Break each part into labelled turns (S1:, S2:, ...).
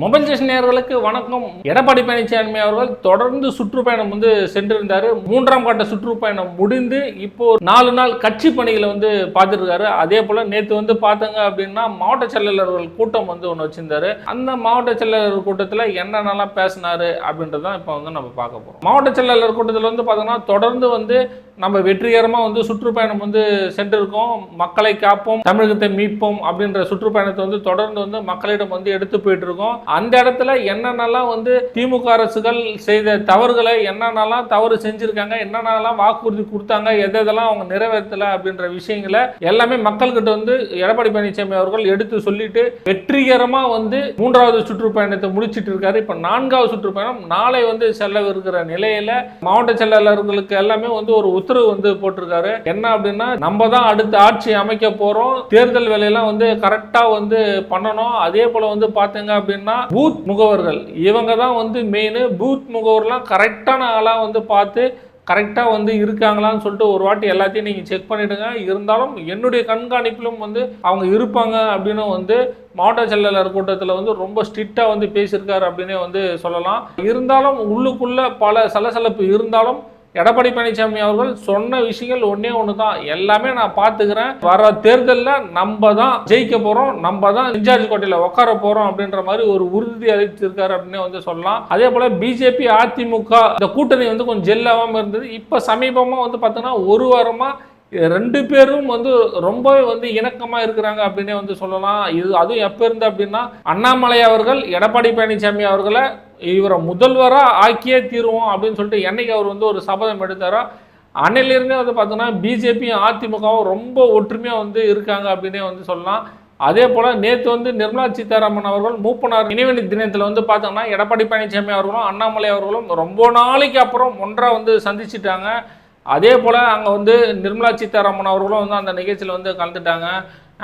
S1: Mobile station நேர்களுக்கு வணக்கம். எடப்பாடி பழனிசாமி அவர்கள் தொடர்ந்து சுற்றுப்பயணம் வந்து சென்றிருந்தார். மூன்றாம் கட்ட சுற்றுப்பயணம் முடிந்து இப்போ நாலு நாள் கட்சி பணிகளை வந்து பார்த்துருக்காரு. அதே போல் நேற்று வந்து பார்த்தங்க அப்படின்னா மாவட்ட செயலாளர்கள் கூட்டம் வந்து ஒன்று வச்சிருந்தாரு. அந்த மாவட்ட செயலாளர் கூட்டத்தில் என்னென்னலாம் பேசினாரு அப்படின்றதான் இப்போ வந்து நம்ம பார்க்க போகிறோம் மாவட்ட செயலாளர் கூட்டத்தில் வந்து பார்த்தோம்னா தொடர்ந்து வந்து நம்ம வெற்றிகரமாக வந்து சுற்றுப்பயணம் வந்து சென்றிருக்கோம். மக்களை காப்போம் தமிழகத்தை மீட்போம் அப்படின்ற சுற்றுப்பயணத்தை வந்து தொடர்ந்து வந்து மக்களிடம் வந்து எடுத்து போயிட்டு இருக்கோம் அந்த இடத்துல என்னென்னலாம் வந்து திமுக அரசுகள் செய்த தவறுகளை என்னென்னலாம் தவறு செஞ்சுருக்காங்க என்னென்னலாம் வாக்குறுதி கொடுத்தாங்க எதெல்லாம் அவங்க நிறைவேற்றல அப்படின்ற விஷயங்களை எல்லாமே மக்கள்கிட்ட வந்து எடப்பாடி பழனிசாமி அவர்கள் எடுத்து சொல்லிட்டு வெற்றிகரமாக வந்து மூன்றாவது சுற்றுப்பயணத்தை முடிச்சிட்டு இருக்காரு இப்போ நான்காவது சுற்றுப்பயணம் நாளை வந்து செல்லவிருக்கிற நிலையில் மாவட்ட செயலாளர்களுக்கு எல்லாமே வந்து ஒரு உத்தரவு வந்து போட்டிருக்காரு. என்ன அப்படின்னா நம்ம தான் அடுத்த ஆட்சி அமைக்க போறோம். தேர்தல் வேலையெல்லாம் வந்து கரெக்டா வந்து பண்ணணும். அதே போல வந்து பாத்தீங்க அப்படின்னா பூத் முகவர்கள். இவங்க தான் வந்து மெயின் பூத் முகவர்லாம் கரெக்டான ஆளா வந்து பார்த்து கரெக்டாக வந்து இருக்காங்களான்னு சொல்லிட்டு ஒரு வாட்டி எல்லாத்தையும் நீங்கள் செக் பண்ணிவிடுங்க இருந்தாலும் என்னுடைய கண்காணிப்பிலும் வந்து அவங்க இருப்பாங்க அப்படின்னு வந்து மாவட்ட செயலாளர் கூட்டத்தில் வந்து ரொம்ப ஸ்ட்ரிக்டாக வந்து பேசியிருக்காரு அப்படின்னே வந்து சொல்லலாம். இருந்தாலும் உள்ளுக்குள்ளே பல சலசலப்பு இருந்தாலும் எடப்பாடி பழனிசாமி அவர்கள் சொன்ன விஷயங்கள் ஒன்றே ஒன்று தான் எல்லாமே நான் பார்த்துக்கிறேன். வர தேர்தலில் நம்ம தான் ஜெயிக்க போகிறோம் நம்ம தான் இன்சார்ஜ் கோட்டையில் உட்கார போகிறோம் அப்படின்ற மாதிரி ஒரு உறுதி அளித்திருக்காரு அப்படின்னு வந்து சொல்லலாம். அதே போல் பிஜேபி அதிமுக இந்த கூட்டணி வந்து கொஞ்சம் ஜெல்லாகாமல் இருந்தது. இப்போ சமீபமாக வந்து பார்த்தோன்னா ஒரு வாரமாக ரெண்டு பேரும் வந்து ரொம்பவே வந்து இணக்கமாக இருக்கிறாங்க அப்படின்னே வந்து சொல்லலாம். இது அதுவும் எப்போ இருந்து அப்படின்னா அண்ணாமலை அவர்கள் எடப்பாடி பழனிசாமி அவர்களை இவரை முதல்வராக ஆக்கியே தீருவோம் அப்படின்னு சொல்லிட்டு என்னைக்கு அவர் வந்து ஒரு சபதம் எடுத்தாரோ அன்னையிலிருந்தே வந்து பார்த்தோன்னா பிஜேபியும் அதிமுகவும் ரொம்ப ஒற்றுமையாக வந்து இருக்காங்க அப்படின்னே வந்து சொல்லலாம். அதே போல் நேற்று வந்து நிர்மலா சீதாராமன் அவர்கள் மூப்பனார் நினைவெளி தினத்தில் வந்து பார்த்தோம்னா எடப்பாடி பழனிசாமி அவர்களும் அண்ணாமலை அவர்களும் ரொம்ப நாளைக்கு அப்புறம் ஒன்றாக வந்து சந்திச்சிட்டாங்க. அதே போல் அங்கே வந்து நிர்மலா சீதாராமன் அவர்களும் வந்து அந்த நிகழ்ச்சியில் வந்து கலந்துட்டாங்க.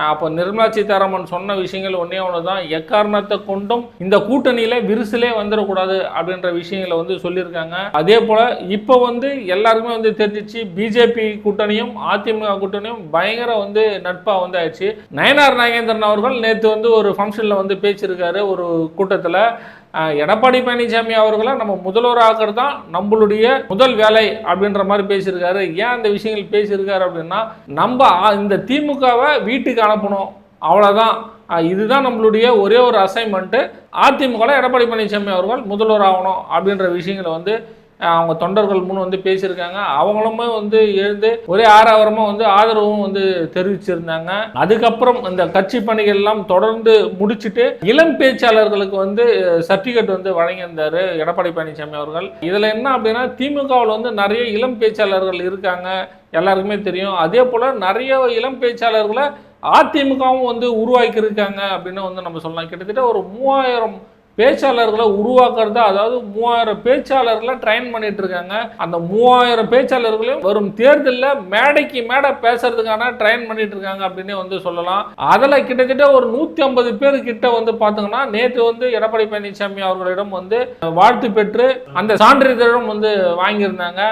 S1: அப்போ நிர்மலா சீதாராமன் சொன்ன விஷயங்கள் ஒன்றே ஒன்று தான் எக்காரணத்தை கொண்டும் இந்த கூட்டணியில் விரிசலே வந்துடக்கூடாது அப்படின்ற விஷயங்களை வந்து சொல்லியிருக்காங்க. அதே போல் இப்போ வந்து எல்லாருக்குமே வந்து தெரிஞ்சிச்சு பிஜேபி கூட்டணியும் அதிமுக கூட்டணியும் பயங்கர வந்து நட்பாக வந்து ஆயிடுச்சு நயனார் நாகேந்திரன் அவர்கள் நேற்று வந்து ஒரு ஃபங்க்ஷனில் வந்து பேச்சிருக்காரு ஒரு கூட்டத்தில். எடப்பாடி பழனிசாமி அவர்களை நம்ம முதல்வர் ஆகிறது தான் நம்மளுடைய முதல் வேலை அப்படின்ற மாதிரி பேசியிருக்காரு. ஏன் அந்த விஷயங்கள் பேசியிருக்காரு அப்படின்னா நம்ம இந்த திமுகவை வீட்டுக்கு அனுப்பணும். அவ்வளோதான் இதுதான் நம்மளுடைய ஒரே ஒரு அசைன்மெண்ட்டு அதிமுகவில் எடப்பாடி பழனிசாமி அவர்கள் முதல்வர் ஆகணும் அப்படின்ற விஷயங்களை வந்து அவங்க தொண்டர்கள் முன் வந்து பேசியிருக்காங்க. அவங்களுமே வந்து எழுந்து ஒரே ஆறாவரமாக வந்து ஆதரவும் வந்து தெரிவிச்சிருந்தாங்க. அதுக்கப்புறம் இந்த கட்சி பணிகள் எல்லாம் தொடர்ந்து முடிச்சுட்டு இளம் பேச்சாளர்களுக்கு வந்து சர்டிஃபிகேட் வந்து வழங்கியிருந்தார் எடப்பாடி பழனிசாமி அவர்கள். இதில் என்ன அப்படின்னா திமுகவில் வந்து நிறைய இளம் பேச்சாளர்கள் இருக்காங்க. எல்லாருக்குமே தெரியும். அதே போல் நிறைய இளம் பேச்சாளர்களை அதிமுகவும் வந்து உருவாக்கியிருக்காங்க அப்படின்னு வந்து நம்ம சொல்லலாம். கிட்டத்தட்ட ஒரு மூவாயிரம் பேச்சாளர்களை உருவாக்குறது அதாவது மூவாயிரம் பேச்சாளர்களை ட்ரைன் பண்ணிட்டு இருக்காங்க. அந்த மூவாயிரம் பேச்சாளர்களையும் வரும் தேர்தலில் மேடைக்கு மேடை பேசுறதுக்கான ட்ரைன் பண்ணிட்டு இருக்காங்க அப்படின்னு வந்து சொல்லலாம். அதில் கிட்டத்தட்ட ஒரு நூற்றி ஐம்பது பேர் கிட்ட வந்து பார்த்தோங்கன்னா நேற்று வந்து எடப்பாடி பழனிசாமி அவர்களிடம் வந்து வாழ்த்து பெற்று அந்த சான்றிதழும் வந்து வாங்கியிருந்தாங்க.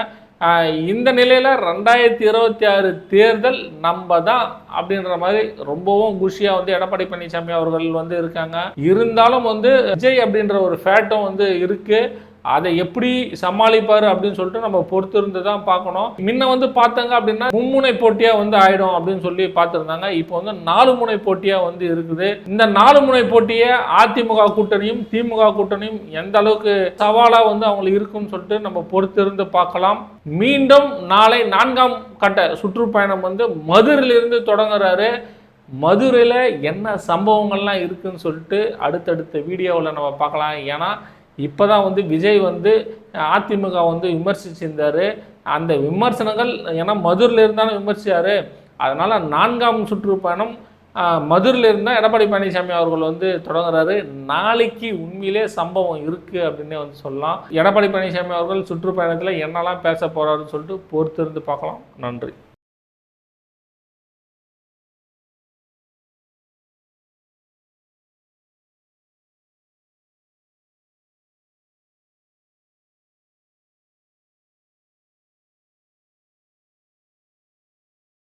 S1: இந்த நிலையில் ரெண்டாயிரத்தி இருபத்தி ஆறு தேர்தல் நம்ம தான் அப்படின்ற மாதிரி ரொம்பவும் குஷியாக வந்து எடப்பாடி பழனிசாமி அவர்கள் வந்து இருக்காங்க. இருந்தாலும் வந்து விஜய் அப்படின்ற ஒரு ஃபேட்டும் வந்து இருக்குது அதை எப்படி சமாளிப்பார் அப்படின்னு சொல்லிட்டு நம்ம பொறுத்திருந்து தான் பார்க்கணும். முன்ன வந்து பார்த்தாங்க அப்படின்னா மும்முனை போட்டியாக வந்து ஆயிடும் அப்படின்னு சொல்லி பார்த்துருந்தாங்க. இப்போ வந்து நாலு முனை போட்டியாக வந்து இருக்குது. இந்த நாலு முனை போட்டியை அதிமுக கூட்டணியும் திமுக கூட்டணியும் எந்த அளவுக்கு சவாலாக வந்து அவங்களுக்கு இருக்குன்னு சொல்லிட்டு நம்ம பொறுத்திருந்து பார்க்கலாம். மீண்டும் நாளை நான்காம் கட்ட சுற்றுப்பயணம் வந்து மதுரையிலிருந்து தொடங்குறாரு. மதுரையில் என்ன சம்பவங்கள்லாம் இருக்குன்னு சொல்லிட்டு அடுத்தடுத்த வீடியோவில் நம்ம பார்க்கலாம். ஏன்னா இப்போ தான் வந்து விஜய் வந்து அதிமுக வந்து விமர்சிச்சிருந்தார். அந்த விமர்சனங்கள் ஏன்னா மதுரில் இருந்தாலும் விமர்சிச்சார். அதனால் நான்காம் சுற்றுப்பயணம் மதுரில் இருந்தால் எடப்பாடி பழனிசாமி அவர்கள் வந்து தொடங்குறாரு. நாளைக்கு உண்மையிலே சம்பவம் இருக்குது அப்படின்னே வந்து சொல்லலாம். எடப்பாடி பழனிசாமி அவர்கள் சுற்றுப்பயணத்தில் என்னெல்லாம் பேச போகிறாருன்னு சொல்லிட்டு பொறுத்திருந்து பார்க்கலாம். நன்றி.